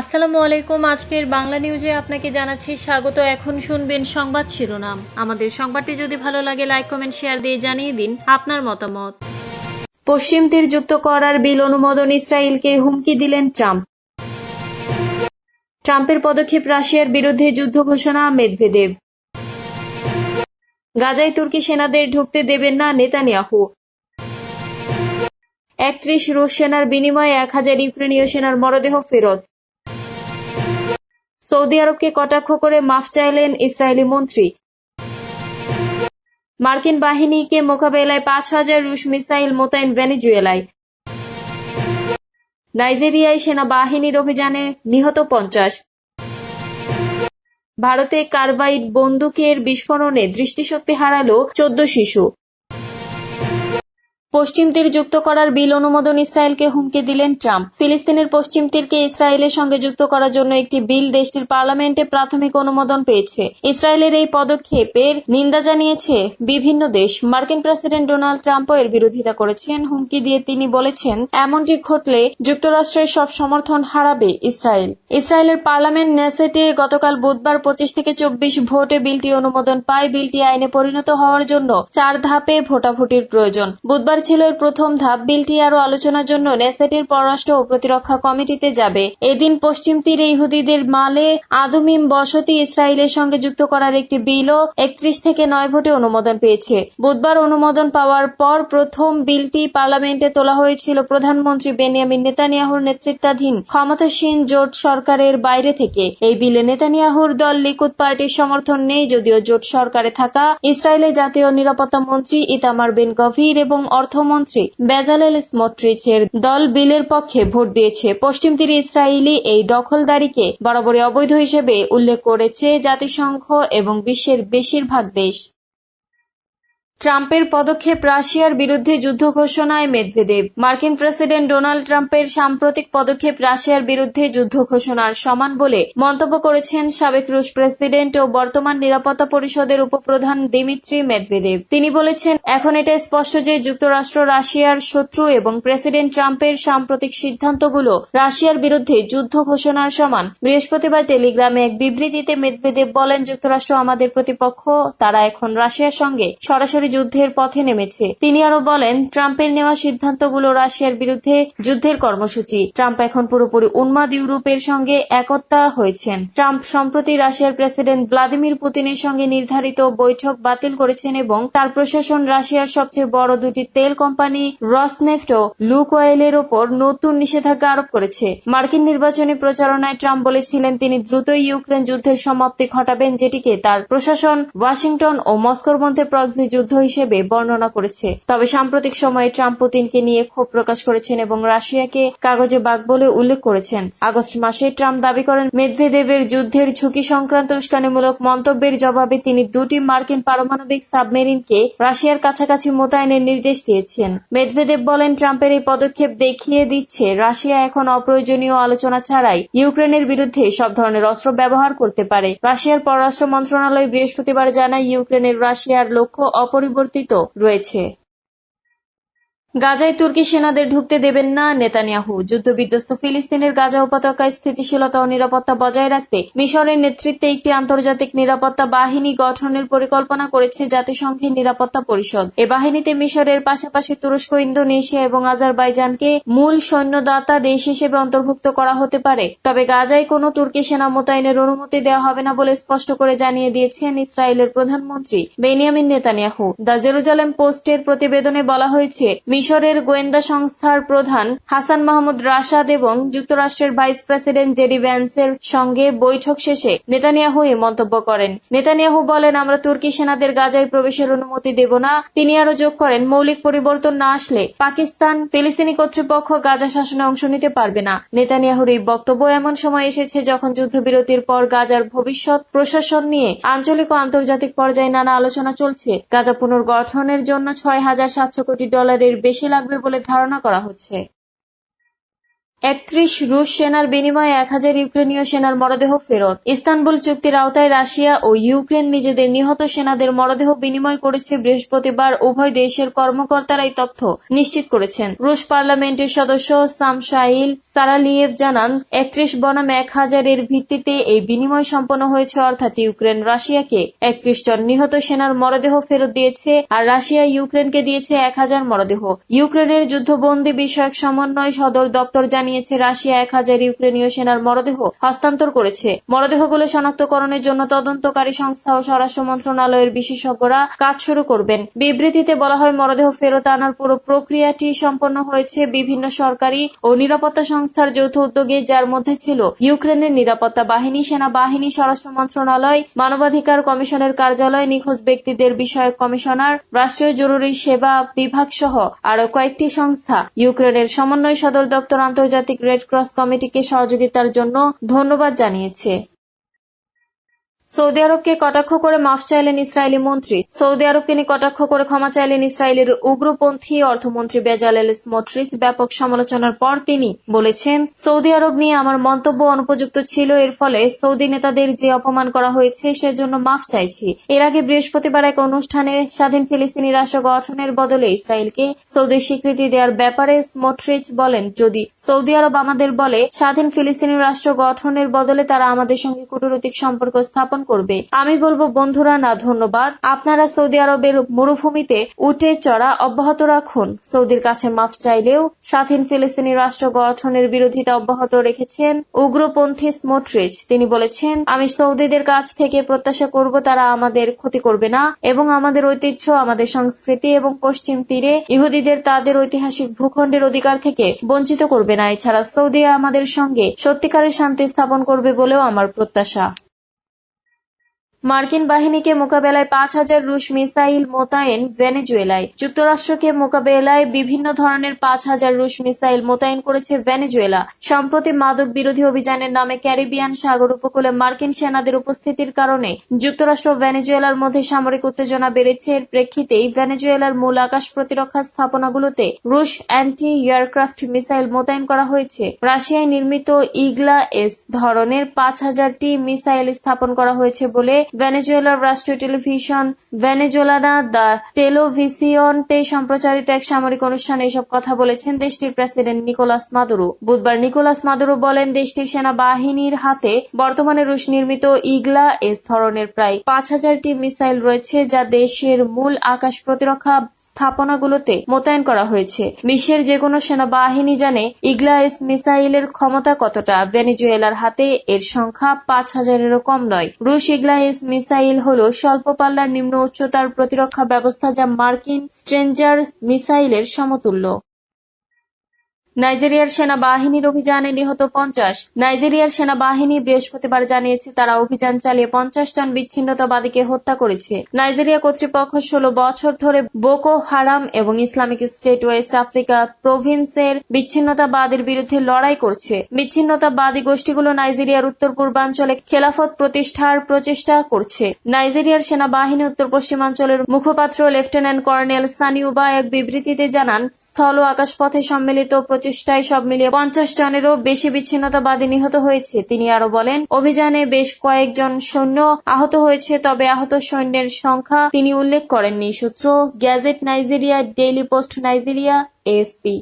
আসসালামু আলাইকুম। আজকের বাংলা নিউজে আপনাকে জানাচ্ছি স্বাগত। এখন শুনবেন সংবাদ শিরোনাম। আমাদের সংবাদটি যদি ভালো লাগে লাইক কমেন্ট শেয়ার দিয়ে জানিয়ে দিন আপনার মতামত। পশ্চিম তীর যুক্ত করার বিল অনুমোদন ইসরায়েলকে হুমকি দিলেন ট্রাম্প। ট্রাম্পের পদক্ষেপ রাশিয়ার বিরুদ্ধে যুদ্ধ ঘোষণা মেদভেদেব গাজায় তুর্কি সেনাদের ঢুকতে দেবেন না নেতানিয়াহু। একত্রিশ রুশ সেনার বিনিময়ে এক হাজার ইউক্রেনীয় সেনার মরদেহ ফেরত। সৌদি আরবকে কটাক্ষ করে মাফ চাইলেন ইসরায়েলি মন্ত্রী। মার্কিন বাহিনীকে মোকাবেলায় পাঁচ হাজার রুশ মিসাইল মোতায়েন ভেনেজুয়েলায়। নাইজেরিয়ায় সেনাবাহিনীর অভিযানে নিহত পঞ্চাশ। ভারতে কার্বাইড বন্দুকের বিস্ফোরণে দৃষ্টিশক্তি হারালো চোদ্দ শিশু। পশ্চিম তীর যুক্ত করার বিল অনুমোদন ইসরায়েলকে হুমকি দিলেন ট্রাম্প। ফিলিস্তিনের পশ্চিম তীরকে ইসরায়েলের সঙ্গে যুক্ত করার জন্য একটি বিল দেশটির পার্লামেন্টে প্রাথমিক অনুমোদন পেয়েছে। ইসরায়েলের এই পদক্ষেপের নিন্দা জানিয়েছে বিভিন্ন দেশ। মার্কিন প্রেসিডেন্ট ডোনাল্ড ট্রাম্পও এর বিরোধিতা করেছেন। হুমকি দিয়ে তিনি বলেছেন, এমনটি ঘটলে যুক্তরাষ্ট্রের সব সমর্থন হারাবে ইসরায়েল। ইসরায়েলের পার্লামেন্ট নেসেটে গতকাল বুধবার পঁচিশ থেকে চব্বিশ ভোটে বিলটি অনুমোদন পায়। বিলটি আইনে পরিণত হওয়ার জন্য চার ধাপে ভোটাভুটির প্রয়োজন। বুধবার ছিল এর প্রথম ধাপ। বিলটি আরও আলোচনার জন্য নেসেটের পররাষ্ট্র ও প্রতিরক্ষা কমিটিতে যাবে। এদিন পশ্চিম তীরে ইহুদিদের মালে আদমিম বসতি ইসরায়েলের সঙ্গে যুক্ত করার একটি বিলও একত্রিশ থেকে নয় ভোটে অনুমোদন পেয়েছে। বুধবার অনুমোদন পাওয়ার পর প্রথম বিলটি পার্লামেন্টে তোলা হয়েছিল প্রধানমন্ত্রী বেনিয়ামিন নেতানিয়াহুর নেতৃত্বাধীন ক্ষমতাসীন জোট সরকারের বাইরে থেকে। এই বিলে নেতানিয়াহুর দল লিকুদ পার্টির সমর্থন নেই, যদিও জোট সরকারে থাকা ইসরায়েলের জাতীয় নিরাপত্তা মন্ত্রী ইতামার বিন গভীর এবং অর্থমন্ত্রী বেজালেল স্মোট্রিচের দল বিলের পক্ষে ভোট দিয়েছে। পশ্চিম তীরে ইসরায়েলি এই দখলদারিকে বরাবরই অবৈধ হিসেবে উল্লেখ করেছে জাতিসংঘ এবং বিশ্বের বেশিরভাগ দেশ। ট্রাম্পের পদক্ষেপ রাশিয়ার বিরুদ্ধে যুদ্ধ ঘোষণায় মেদভেদেব। মার্কিন প্রেসিডেন্ট ডোনাল্ড ট্রাম্পের সাম্প্রতিক পদক্ষেপ রাশিয়ার বিরুদ্ধে যুদ্ধ ঘোষণার সমান বলে মন্তব্য করেছেন সাবেক রুশ প্রেসিডেন্ট ও বর্তমান নিরাপত্তা পরিষদের উপপ্রধান দিমিত্রি মেদভেদেব। তিনি বলেছেন, এখন এটা স্পষ্ট যে যুক্তরাষ্ট্র রাশিয়ার শত্রু এবং প্রেসিডেন্ট ট্রাম্পের সাম্প্রতিক সিদ্ধান্তগুলো রাশিয়ার বিরুদ্ধে যুদ্ধ ঘোষণার সমান। বৃহস্পতিবার টেলিগ্রামে এক বিবৃতিতে মেদভেদেব বলেন, যুক্তরাষ্ট্র আমাদের প্রতিপক্ষ, তারা এখন রাশিয়ার সঙ্গে সরাসরি যুদ্ধের পথে নেমেছে। তিনি আরও বলেন, ট্রাম্পের নেওয়া সিদ্ধান্তগুলো রাশিয়ার বিরুদ্ধে যুদ্ধের কর্মসূচি। ট্রাম্প এখন পুরোপুরি উন্মাদ ইউরোপের সঙ্গে একতা হয়েছেন। ট্রাম্প সম্প্রতি রাশিয়ার প্রেসিডেন্ট ভ্লাদিমির পুতিনের সঙ্গে নির্ধারিত বৈঠক বাতিল করেছেন এবং তার প্রশাসন রাশিয়ার সবচেয়ে বড় দুটি তেল কোম্পানি রসনেফট ও লুক অয়েলের ওপর নতুন নিষেধাজ্ঞা আরোপ করেছে। মার্কিন নির্বাচনী প্রচারণায় ট্রাম্প বলেছিলেন, তিনি দ্রুতই ইউক্রেন যুদ্ধের সমাপ্তি ঘটাবেন, যেটিকে তার প্রশাসন ওয়াশিংটন ও মস্কোর মধ্যে প্রক্সি যুদ্ধ হিসেবে বর্ণনা করেছে। তবে সাম্প্রতিক সময়ে ট্রাম্প পুতিনকে নিয়ে ক্ষোভ প্রকাশ করেছেন এবং রাশিয়াকে কাগজে বাঘ বলে উল্লেখ করেছেন। আগস্ট মাসে ট্রাম্প দাবি করেন মেদভেদেবের যুদ্ধের ঝুঁকি সংক্রান্ত উস্কানিমূলক মন্তব্যের জবাবে তিনি দুটি মার্কিন পারমাণবিক সাবমেরিনকে রাশিয়ার কাছাকাছি মোতায়েনের নির্দেশ দিয়েছেন। মেদভেদেব বলেন, ট্রাম্পের এই পদক্ষেপ দেখিয়ে দিচ্ছে, রাশিয়া এখন অপ্রয়োজনীয় আলোচনা ছাড়াই ইউক্রেনের বিরুদ্ধে সব ধরনের অস্ত্র ব্যবহার করতে পারে। রাশিয়ার পররাষ্ট্র মন্ত্রণালয় বৃহস্পতিবার জানায়, ইউক্রেনের রাশিয়ার লক্ষ্য অপরিবর্তিত রয়েছে। গাজায় তুর্কি সেনাদের ঢুকতে দেবেন না নেতানিয়াহু। যুদ্ধবিধ্বস্ত ফিলিস্তিনের গাজা উপত্যকায় স্থিতিশীলতা ও নিরাপত্তা বজায় রাখতে মিশরের নেতৃত্বে একটি আন্তর্জাতিক নিরাপত্তা বাহিনী গঠনের পরিকল্পনা করেছে জাতিসংঘের নিরাপত্তা পরিষদ। এ বাহিনীতে মিশরের পাশাপাশি তুরস্ক, ইন্দোনেশিয়া এবং আজারবাইজানকে মূল সৈন্যদাতা দেশ হিসেবে অন্তর্ভুক্ত করা হতে পারে। তবে গাজায় কোনো তুর্কি সেনা মোতায়েনের অনুমতি দেওয়া হবে না বলে স্পষ্ট করে জানিয়ে দিয়েছেন ইসরায়েলের প্রধানমন্ত্রী বেনিয়ামিন নেতানিয়াহু। দ্য জেরুজালেম পোস্টের প্রতিবেদনে বলা হয়েছে মিশরের গোয়েন্দা সংস্থার প্রধান হাসান মাহমুদ রাশাদ এবং যুক্তরাষ্ট্রের ভাইস প্রেসিডেন্ট জেডি ভ্যান্সের সঙ্গে বৈঠক শেষে নেতানিয়াহু এই মন্তব্য করেন। নেতানিয়াহু বলেন, আমরা তুর্কি সেনাদের গাজায় প্রবেশের অনুমতি দেব না। তিনি আরও যোগ করেন, মৌলিক পরিবর্তন না আসলে পাকিস্তান, ফিলিস্তিনি কর্তৃপক্ষ গাজা শাসনে অংশ নিতে পারবে না। নেতানিয়াহুর এই বক্তব্য এমন সময় এসেছে যখন যুদ্ধবিরতির পর গাজার ভবিষ্যৎ প্রশাসন নিয়ে আঞ্চলিক ও আন্তর্জাতিক পর্যায়ে নানা আলোচনা চলছে। গাজা পুনর্গঠনের জন্য ছয় হাজার সাতশো কোটি ডলারের বেশি লাগবে বলে ধারণা করা হচ্ছে। একত্রিশ রুশ সেনার বিনিময়ে এক হাজার ইউক্রেনীয় সেনার মরদেহ ফেরত। ইস্তানবুল চুক্তির আওতায় রাশিয়া ও ইউক্রেন নিজেদের নিহত সেনাদের মরদেহ বিনিময় করেছে বৃহস্পতিবার। উভয় দেশের কর্মকর্তারা এই তথ্য নিশ্চিত করেছেন। রুশ পার্লামেন্টের সদস্য সামশাইল সারালিয়েভ জানান, একত্রিশ বনাম এক হাজারের ভিত্তিতে এই বিনিময় সম্পন্ন হয়েছে, অর্থাৎ ইউক্রেন রাশিয়াকে একত্রিশ জন নিহত সেনার মরদেহ ফেরত দিয়েছে আর রাশিয়া ইউক্রেনকে দিয়েছে এক হাজার মরদেহ। ইউক্রেনের যুদ্ধবন্দী বিষয়ক সমন্বয় সদর দপ্তর জানিয়েছে, রাশিয়া এক হাজার ইউক্রেনীয় সেনার মরদেহ হস্তান্তর করেছে। মরদেহগুলো শনাক্তকরণের জন্য তদন্তকারী সংস্থা ও স্বরাষ্ট্র মন্ত্রণালয়ের বিশেষজ্ঞরা কাজ শুরু করবেন। বিবৃতিতে বলা হয়, মরদেহ ফেরত আনার পুরো প্রক্রিয়াটি সম্পন্ন হয়েছে বিভিন্ন সরকারি ও নিরাপত্তা সংস্থার যৌথ উদ্যোগে, যার মধ্যে ছিল ইউক্রেনের নিরাপত্তা বাহিনী, সেনাবাহিনী, স্বরাষ্ট্র মন্ত্রণালয়, মানবাধিকার কমিশনের কার্যালয়, নিখোঁজ ব্যক্তিদের বিষয়ক কমিশনার, রাষ্ট্রীয় জরুরি সেবা বিভাগ সহ আরও কয়েকটি সংস্থা ইউক্রেনের সমন্বয় সদর দপ্তর আন্তর্জাতিক রেড ক্রস কমিটিকে সহযোগিতার জন্য ধন্যবাদ জানিয়েছে। সৌদি আরবকে কটাক্ষ করে মাফ চাইলেন ইসরায়েলি মন্ত্রী। সৌদি আরবকে নিয়ে কটাক্ষ করে ক্ষমা চাইলেন ইসরায়েলের উগ্রপন্থী অর্থমন্ত্রী বেজালেল স্মোট্রিচ। ব্যাপক সমালোচনার পর তিনি বলেছেন, সৌদি আরব নিয়ে আমার মন্তব্য অনুপযুক্ত ছিল, এর ফলে সৌদি নেতাদের যে অপমান করা হয়েছে, সেজন্য মাফ চাইছি। এর আগে বৃহস্পতিবার এক অনুষ্ঠানে স্বাধীন ফিলিস্তিনি রাষ্ট্র গঠনের বদলে ইসরায়েলকে সৌদি স্বীকৃতি দেওয়ার ব্যাপারে স্মোট্রিচ বলেন, যদি সৌদি আরব আমাদের বলে, স্বাধীন ফিলিস্তিনি রাষ্ট্র গঠনের বদলে তারা আমাদের সঙ্গে কূটনৈতিক সম্পর্ক স্থাপন করবে। আমি বলব, বন্ধুরা, না, ধন্যবাদ। আপনারা সৌদি আরবের মরুভূমিতে উঠে চড়া অব্যাহত রাখুন। সৌদির কাছে মাফ চাইলেও স্বাধীন ফিলিস্তিনি রাষ্ট্র গঠনের বিরোধিতা অব্যাহত রেখেছেন উগ্রপন্থী স্মোট্রিচ। তিনি বলেছেন, আমি সৌদিদের কাছ থেকে প্রত্যাশা করব, তারা আমাদের ক্ষতি করবে না এবং আমাদের ঐতিহ্য, আমাদের সংস্কৃতি এবং পশ্চিম তীরে ইহুদিদের তাদের ঐতিহাসিক ভূখণ্ডের অধিকার থেকে বঞ্চিত করবে না। এছাড়া সৌদি আমাদের সঙ্গে সত্যিকারের শান্তি স্থাপন করবে বলেও আমার প্রত্যাশা। মার্কিন বাহিনীকে মোকাবেলায় পাঁচ হাজার রুশ মিসাইল মোতায়েন ভেনেজুয়েলায়। যুক্তরাষ্ট্রকে মোকাবেলায় বিভিন্ন ধরনের পাঁচ হাজার রুশ মিসাইল মোতায়েন করেছে ভেনেজুয়েলা। সম্প্রতি মাদক বিরোধী অভিযানের নামে ক্যারিবিয়ান সাগর উপকূলে মার্কিন সেনাদের উপস্থিতির কারণে যুক্তরাষ্ট্র ভেনেজুয়েলার মধ্যে সামরিক উত্তেজনা বেড়েছে। এর প্রেক্ষিতেই ভেনেজুয়েলার মূল আকাশ প্রতিরক্ষা স্থাপনাগুলোতে রুশ অ্যান্টি এয়ারক্রাফট মিসাইল মোতায়েন করা হয়েছে। রাশিয়ায় নির্মিত ইগলা এস ধরনের পাঁচ হাজারটি মিসাইল স্থাপন করা হয়েছে বলে ভেনেজুয়েলার রাষ্ট্রীয় টেলিভিশন ভেনেজুয়েলানা দ্য টেলিভিসিয়নতে সম্প্রচারিত এক সামরিক অনুষ্ঠানে এসব কথা বলেছেন দেশটির প্রেসিডেন্ট নিকোলাস মাদুরো। বুধবার নিকোলাস মাদুরো বলেন, দেশটির সেনাবাহিনীর হাতে বর্তমানে রুশ নির্মিত ইগলা এস ধরনের প্রায় পাঁচ হাজারটি মিসাইল রয়েছে যা দেশের মূল আকাশ প্রতিরক্ষা স্থাপনাগুলোতে মোতায়েন করা হয়েছে। বিশ্বের যে কোনো সেনাবাহিনী জানে ইগলা এস মিসাইলের ক্ষমতা কতটা। ভেনেজুয়েলার হাতে এর সংখ্যা পাঁচ হাজারেরও কম নয়। রুশ ইগলা এস মিসাইল হল স্বল্প পাল্লার নিম্ন উচ্চতার প্রতিরক্ষা ব্যবস্থা যা মার্কিন স্ট্রেঞ্জার মিসাইলের সমতুল্য। নাইজেরিয়ার সেনাবাহিনীর অভিযানে নিহত পঞ্চাশ। নাইজেরিয়ার সেনাবাহিনী বৃহস্পতিবার জানিয়েছে, তারা অভিযান চালিয়ে পঞ্চাশ জন বিচ্ছিন্নতাবাদীকে হত্যা করেছে। নাইজেরিয়া কর্তৃপক্ষ ষোলো বছর ধরে বোকো হারাম এবং ইসলামিক স্টেট ওয়েস্ট আফ্রিকা প্রভিন্সের বিচ্ছিন্নতাবাদের বিরুদ্ধে লড়াই করছে। বিচ্ছিন্নতাবাদী গোষ্ঠীগুলো নাইজেরিয়ার উত্তর পূর্বাঞ্চলে খেলাফত প্রতিষ্ঠার প্রচেষ্টা করছে। নাইজেরিয়ার সেনাবাহিনী উত্তর পশ্চিমাঞ্চলের মুখপাত্র লেফটেন্যান্ট কর্নেল সানিউবা এক বিবৃতিতে জানান, স্থল ও আকাশপথে সম্মিলিত প্রচেষ্টায় সব মিলিয়ে পঞ্চাশ জনেরও বেশি বিচ্ছিন্নতাবাদী নিহত হয়েছে। তিনি আরও বলেন, অভিযানে বেশ কয়েকজন সৈন্য আহত হয়েছে, তবে আহত সৈন্যের সংখ্যা তিনি উল্লেখ করেননি। সূত্র Gazette Nigeria, Daily Post Nigeria, AFP.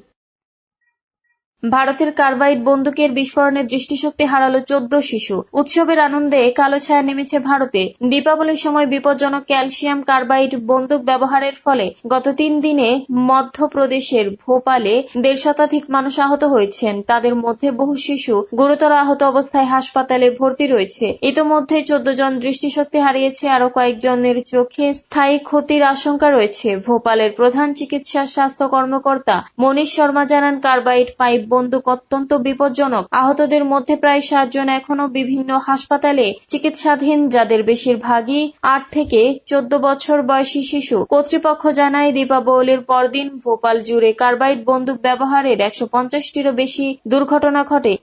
ভারতের কার্বাইড বন্দুকের বিস্ফোরণে দৃষ্টিশক্তি হারালো চোদ্দ শিশু। উৎসবের আনন্দে কালো ছায়া নেমেছে ভারতে। দীপাবলির সময় বিপজ্জনক ক্যালসিয়াম কার্বাইড বন্দুক ব্যবহারের ফলে গত তিন দিনে মধ্যপ্রদেশের ভোপালে দেড় শতাধিক মানুষ আহত হয়েছেন। তাদের মধ্যে বহু শিশু গুরুতর আহত অবস্থায় হাসপাতালে ভর্তি রয়েছে। ইতোমধ্যে চোদ্দ জন দৃষ্টিশক্তি হারিয়েছে আরও কয়েকজনের চোখে স্থায়ী ক্ষতির আশঙ্কা রয়েছে। ভোপালের প্রধান চিকিৎসা স্বাস্থ্য কর্মকর্তা মনীষ শর্মা জানান, কার্বাইড পাইপ বন্দুক অত্যন্ত বিপজ্জনক। আহতদের মধ্যে প্রায় সাতজন এখনও বিভিন্ন হাসপাতালে চিকিৎসাধীন, যাদের বেশিরভাগই আট থেকে চোদ্দ বছর বয়সী শিশু। কর্তৃপক্ষ জানায়, দীপাবলির পরদিন ভোপাল জুড়ে কার্বাইড বন্দুক ব্যবহারের একশো পঞ্চাশটিরও বেশি দুর্ঘটনা ঘটে।